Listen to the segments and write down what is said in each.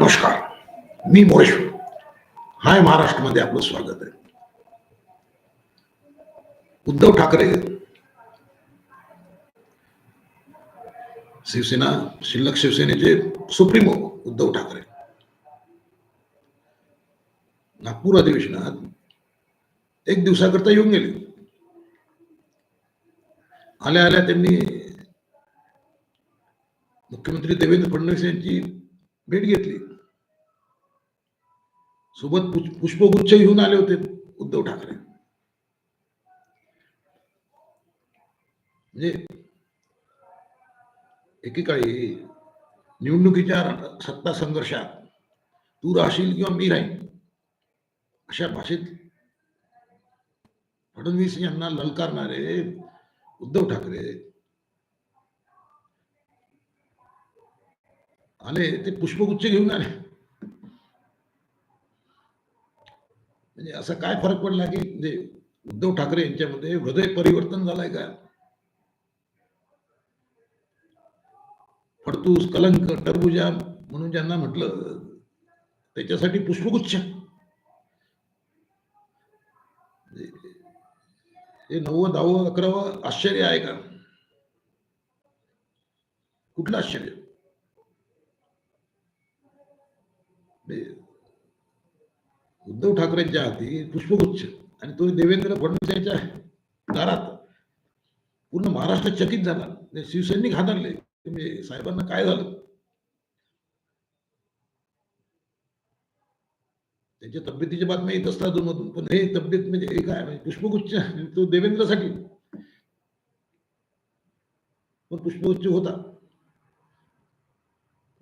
नमस्कार. मी मोरेश हाय महाराष्ट्रामध्ये आपलं स्वागत आहे. उद्धव ठाकरे शिवसेना शिल्लक शिवसेनेचे सुप्रीमो उद्धव ठाकरे. नागपूर अधिवेशनात एक दिवसाकरता येऊन गेले. आल्या आल्या त्यांनी मुख्यमंत्री देवेंद्र फडणवीस यांची भेट घेतली. सोबत पुष्पगुच्छ घेऊन आले होते उद्धव ठाकरे. म्हणजे एकेकाळी निवडणुकीच्या सत्ता संघर्षात तू राहशील किंवा मी राहीन अशा भाषेत फडणवीस यांना ललकारणारे उद्धव ठाकरे आले ते पुष्पगुच्छ घेऊन आले. म्हणजे असा काय फरक पडला की म्हणजे उद्धव ठाकरे यांच्यामध्ये हृदय परिवर्तन झालंय का? फडतूस कलंक टरबुजा म्हणून ज्यांना म्हटलं त्याच्यासाठी पुष्पगुच्छ. म्हणजे हे नववं दहावं अकरावं आश्चर्य आहे का? कुठलं आश्चर्य म्हणजे उद्धव ठाकरेंच्या हाती पुष्पगुच्छ आणि तो देवेंद्र फडणवीस यांच्या दारात पूर्ण महाराष्ट्र चकित झाला. म्हणजे शिवसैनिक हादरले. म्हणजे साहेबांना काय झालं? त्यांच्या तब्येतीच्या बातम्या येत असतात मधून पण हे तब्येत म्हणजे हे काय? म्हणजे पुष्पगुच्छ तो देवेंद्रसाठी. पण पुष्पगुच्छ होता.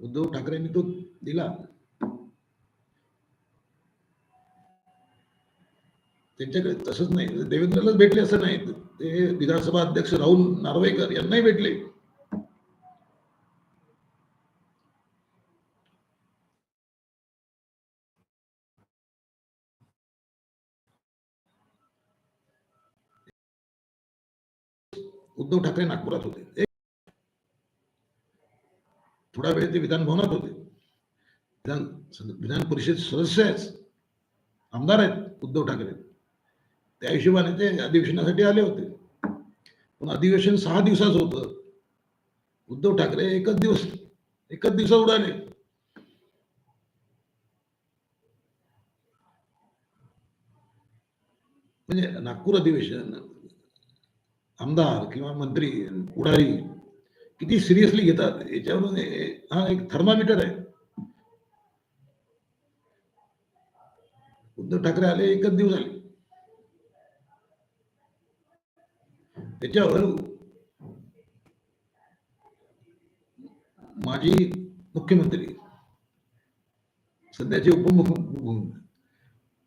उद्धव ठाकरेंनी तो दिला. त्यांच्याकडे तसंच नाही. देवेंद्रलाच भेटले असं नाही. ते विधानसभा अध्यक्ष राहुल नार्वेकर यांनाही भेटले. उद्धव ठाकरे नागपुरात होते. थोडा वेळ ते विधान भवनात होते. विधान विधान परिषद सदस्य आहेत. आमदार आहेत उद्धव ठाकरे. त्या हिशोबाने ते अधिवेशनासाठी आले होते. पण अधिवेशन सहा दिवसाचं होतं. उद्धव ठाकरे एकच दिवस एकच दिवसात उडाले. म्हणजे नागपूर अधिवेशन आमदार किंवा मंत्री पुढारी किती सिरियसली घेतात याच्यावरून हा एक थर्मामीटर आहे. उद्धव ठाकरे आले एकच दिवस आले. त्याच्यावर माजी मुख्यमंत्री सध्याचे उपमुख्यमंत्री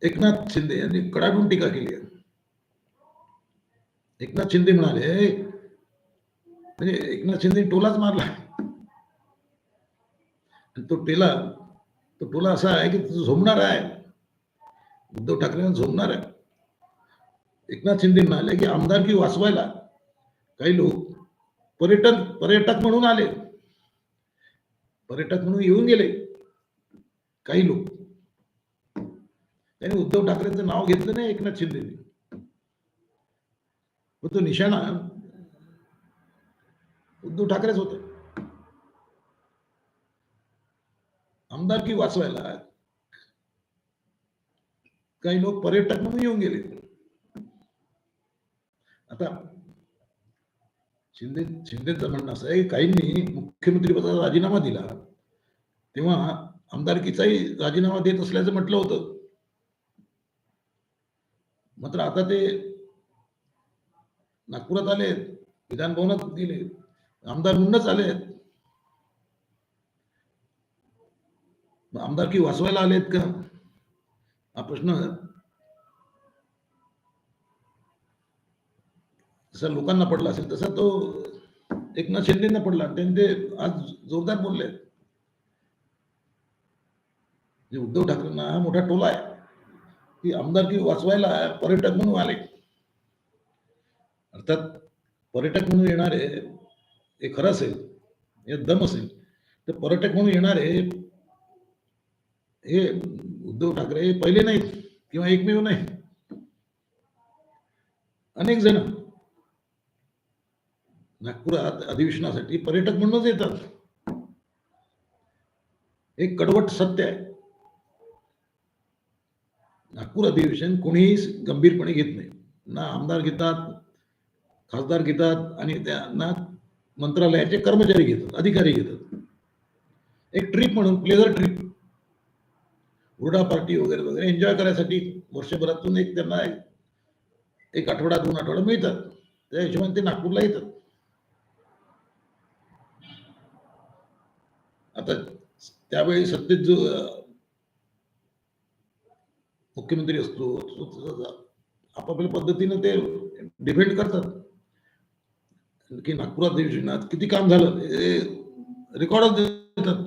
एकनाथ शिंदे यांनी कडाडून टीका केली आहे. एकनाथ शिंदे म्हणाले म्हणजे एकनाथ शिंदे टोलाच मारला आणि तो टेला तो टोला असा आहे की तो झोमणार आहे. उद्धव ठाकरेंना झोमणार आहे. एकनाथ शिंदे म्हणाले की आमदारकी वाचवायला काही लोक पर्यटन पर्यटक म्हणून आले. पर्यटक म्हणून येऊन गेले. काही लोक. त्यांनी उद्धव ठाकरेंचं नाव घेतलं नाही एकनाथ शिंदेने. पण तो निशाणा उद्धव ठाकरेच होते. आमदारकी वाचवायला काही लोक पर्यटक म्हणून येऊन गेले. आता शिंदे शिंदेचं म्हणणं असं आहे काहींनी मुख्यमंत्री पदाचा राजीनामा दिला तेव्हा आमदारकीचाही राजीनामा देत असल्याचं म्हटलं होतं. मात्र आता ते नागपुरात आले विधान भवनात गेले आमदार म्हणूनच आले. आमदारकी वाचवायला आलेत का? हा प्रश्न जसं लोकांना पडला असेल तसा तो एकनाथ शिंदेना पडला. त्यांनी ते आज जोरदार बोलले. जे उद्धव ठाकरेंना हा मोठा टोला आहे. की आमदारकी वाचवायला पर्यटक म्हणून आले. अर्थात पर्यटक म्हणून येणारे हे खरं असेल हे दम असेल तर पर्यटक म्हणून येणारे हे उद्धव ठाकरे हे पहिले नाहीत किंवा एकमेव नाही अनेक जण नागपुरात अधिवेशनासाठी पर्यटक म्हणूनच येतात. एक कडवट सत्य आहे. नागपूर अधिवेशन कोणीही गंभीरपणे घेत नाही. ना आमदार घेतात खासदार घेतात आणि त्यांना मंत्रालयाचे कर्मचारी घेतात अधिकारी घेतात. एक ट्रिप म्हणून प्लेझर ट्रिप हुरडा पार्टी वगैरे वगैरे एन्जॉय करायसाठी वर्षभरातून एक त्यांना एक- एक आठवडा दोन आठवडा मिळतात. त्या हिशोबाने ते नागपूरला येतात. आता त्यावेळी सत्तेत जो मुख्यमंत्री असतो आपापल्या पद्धतीनं ते डिपेंड करतात. की नागपूर अधिवेशनात किती काम झालं हे रेकॉर्डच देतात.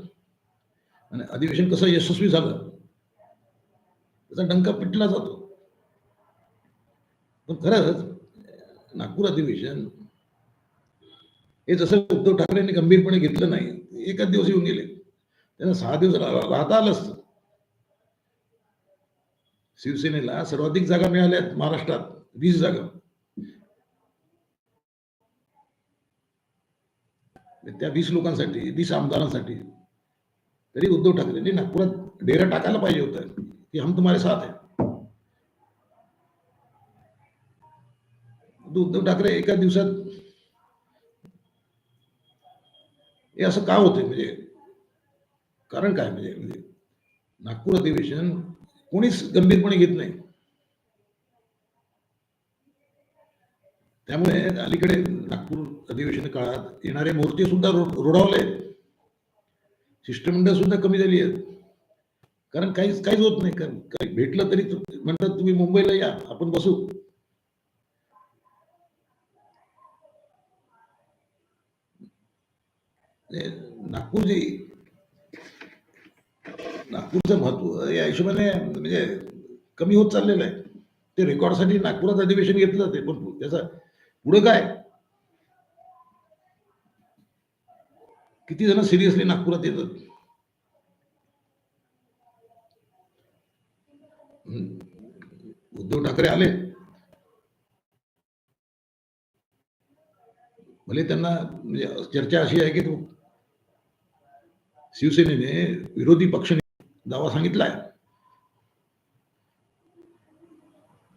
आणि अधिवेशन कसं यशस्वी झालं त्याचा डंका पिटला जातो. पण खरंच नागपूर अधिवेशन हे जसं उद्धव ठाकरेंनी गंभीरपणे घेतलं नाही एकच दिवस येऊन गेले. त्यांना सहा दिवस राहता आलं असत. शिवसेनेला सर्वाधिक जागा मिळाल्या महाराष्ट्रात वीस जागा. त्या वीस लोकांसाठी वीस आमदारांसाठी तरी उद्धव ठाकरेंनी नागपुरात डेरा टाकायला पाहिजे होता की हम तुम्हारे साथ आहे उद्धव ठाकरे एका दिवसात हे असं का होते म्हणजे? कारण काय म्हणजे? म्हणजे नागपूर अधिवेशन कोणीच गंभीरपणे घेत नाही. त्यामुळे अलीकडे नागपूर अधिवेशन काळात येणारे मूर्ती सुद्धा रो- रोडावले आहेत. शिष्टमंडळ सुद्धा कमी झाली आहेत. कारण काहीच काहीच होत नाही. कारण काही भेटलं तरी म्हणतात तुम्ही मुंबईला या आपण बसू. नागपूरची नागपूर जे नागपूरचं महत्त्व या हिशोबाने म्हणजे कमी होत चाललेलं आहे. ते रेकॉर्डसाठी नागपुरात अधिवेशन घेतलं जाते. पण त्याचा पुढं काय? किती जण सिरियसली नागपुरात येतात? उद्धव ठाकरे आले. भले त्यांना म्हणजे चर्चा अशी आहे की तू शिवसेनेने विरोधी पक्षाने दावा सांगितलाय.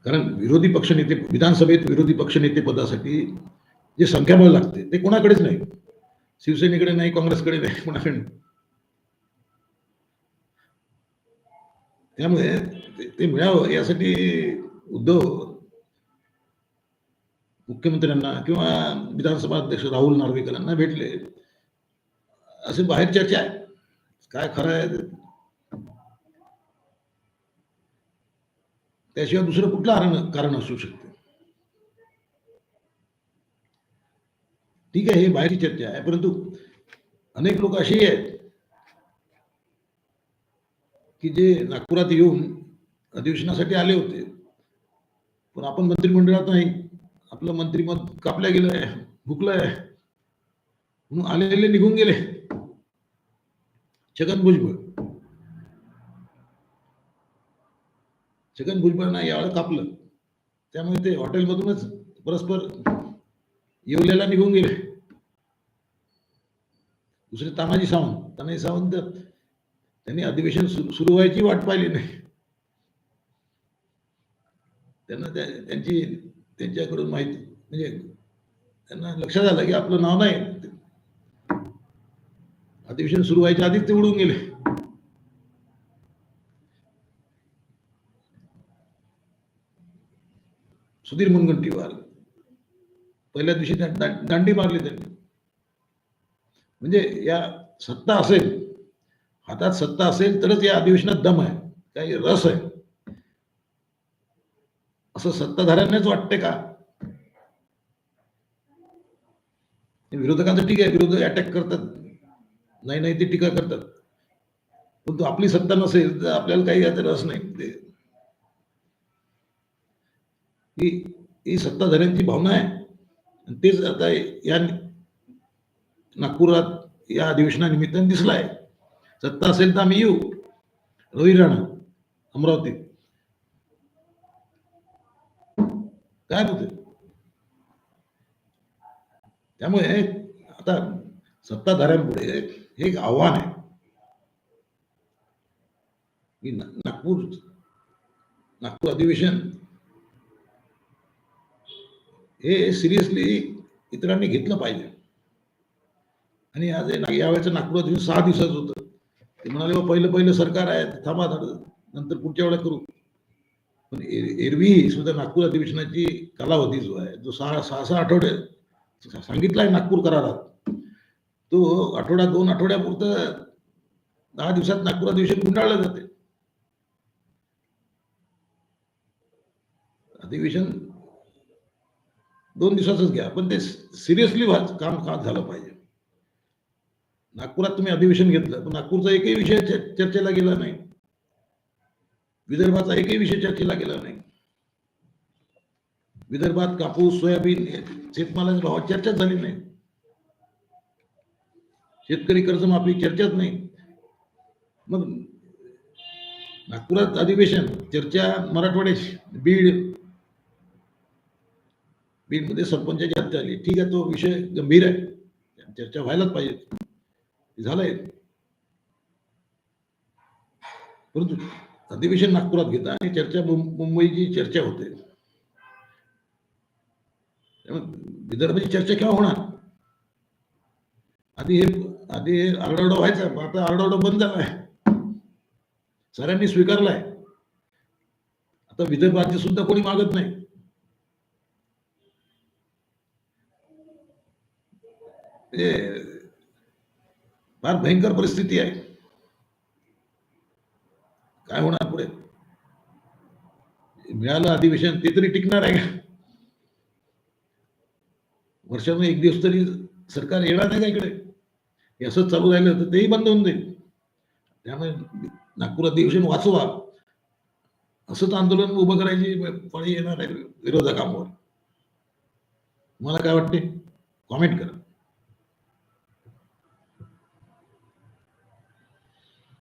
कारण विरोधी पक्षनेते विधानसभेत विरोधी पक्षनेते पदासाठी जे संख्याबळ लागते ते कोणाकडेच नाही. शिवसेनेकडे नाही काँग्रेसकडे नाही कोणाकडे नाही. त्यामुळे ते- ते मिळावं यासाठी उद्धव मुख्यमंत्र्यांना किंवा विधानसभा अध्यक्ष राहुल नार्वेकरांना भेटले. असे बाहेर चर्चा आहे. काय खरं आहे? त्याशिवाय दुसरं कुठलं कारण असू शकते? ठीक आहे हे बाहेरची चर्चा आहे परंतु अनेक लोक असेही आहेत की जे नागपुरात येऊन अधिवेशनासाठी आले होते. पण आपण मंत्रिमंडळात नाही. आपलं मंत्रिमत आहे गेलंय भुकलंय. म्हणून आलेले निघून गेले. छगन भुजबळ. छगन भुजबळांना यावेळेला कापलं. त्यामुळे ते हॉटेलमधूनच परस्पर येवल्याला निघून गेले. दुसरे तानाजी सावंत. तानाजी सावंत त्यांनी अधिवेशन सुरू सुरू व्हायची वाट पाहिली नाही. त्यांना त्यांची त्यांच्याकडून माहिती म्हणजे त्यांना लक्षात आलं की आपलं नाव नाही. अधिवेशन सुरू व्हायच्या आधीच ते उडून गेले. सुधीर मुनगंटीवार पहिल्या दिवशी त्या दांडी मारली त्यांनी. म्हणजे या सत्ता असेल हातात सत्ता असेल तरच या अधिवेशनात दम आहे काही रस आहे. असं सत्ताधाऱ्यांनाच वाटते का? विरोधकांचं ठीक आहे विरोधक अटॅक करतात. नाही नाही ते टीका करतात. परंतु आपली सत्ता नसेल तर आपल्याला काही याचा रस नाही. ते ही ही सत्ताधाऱ्यांची भावना आहे. तेच आता या नागपुरात या अधिवेशनानिमित्ताने दिसलाय. सत्ता असेल तर आम्ही येऊ. रवी राणा अमरावती. काय होते त्यामुळे आता सत्ताधाऱ्यांपुढे हे एक आव्हान आहे. की नागपूर नागपूर अधिवेशन हे सिरियसली इतरांनी घेतलं पाहिजे. आणि आज यावेळेचं नागपूर अधिवेशन सहा दिवसाचं होतं. ते म्हणाले हो, "बा, पहिलं पहिलं सरकार आहे थांबा नंतर पुढच्या वेळेला करू. पण एर एरवी सुद्धा नागपूर अधिवेशनाची कालावधी जो आहे जो सहा सहा सहा आठवडे सांगितला आहे नागपूर करारात. तो आठवडा दोन आठवड्यापुरतं दहा दिवसात नागपूर दिवशी गुंडाळलं जाते. अधिवेशन दोन दिवसाचंच घ्या. पण ते सिरियसली काम का झालं पाहिजे? नागपुरात तुम्ही अधिवेशन घेतलं पण नागपूरचा एकही विषय चर्चेला गेला नाही. विदर्भाचा एकही विषय चर्चेला गेला नाही. विदर्भात कापूस सोयाबीन शेतमालाच्या भावात चर्चाच झाली नाही. शेतकरी कर्जमाफी चर्चाच नाही. मग नागपुरात अधिवेशन चर्चा मराठवाड्याची बीड. बीडमध्ये सरपंचाची हत्या आली ठीक आहे तो विषय गंभीर आहे. चर्चा व्हायलाच पाहिजे. झालंय. परंतु अधिवेशन नागपुरात घेता आणि चर्चा मुंबईची चर्चा होते. त्यामुळे विदर्भाची चर्चा केव्हा होणार? आधी हे आधी हे आरडाओरडा व्हायचा आता आरडाओरडा बंद झालाय. सगळ्यांनी स्वीकारलाय. आता विदर्भाचे सुद्धा कोणी मागत नाही. ते फार भयंकर परिस्थिती आहे. काय होणार पुढे? मिळालं अधिवेशन ते तरी टिकणार आहे का? वर्षातून एक दिवस तरी सरकार येणार नाही का इकडे? हे असंच चालू राहिलं तर तेही बंद होऊन जाईल. त्यामुळे नागपुरात दिवशी वाचवा. असंच आंदोलन उभं करायची फळी येणार आहे विरोधकांवर. मला काय वाटते? कॉमेंट करा.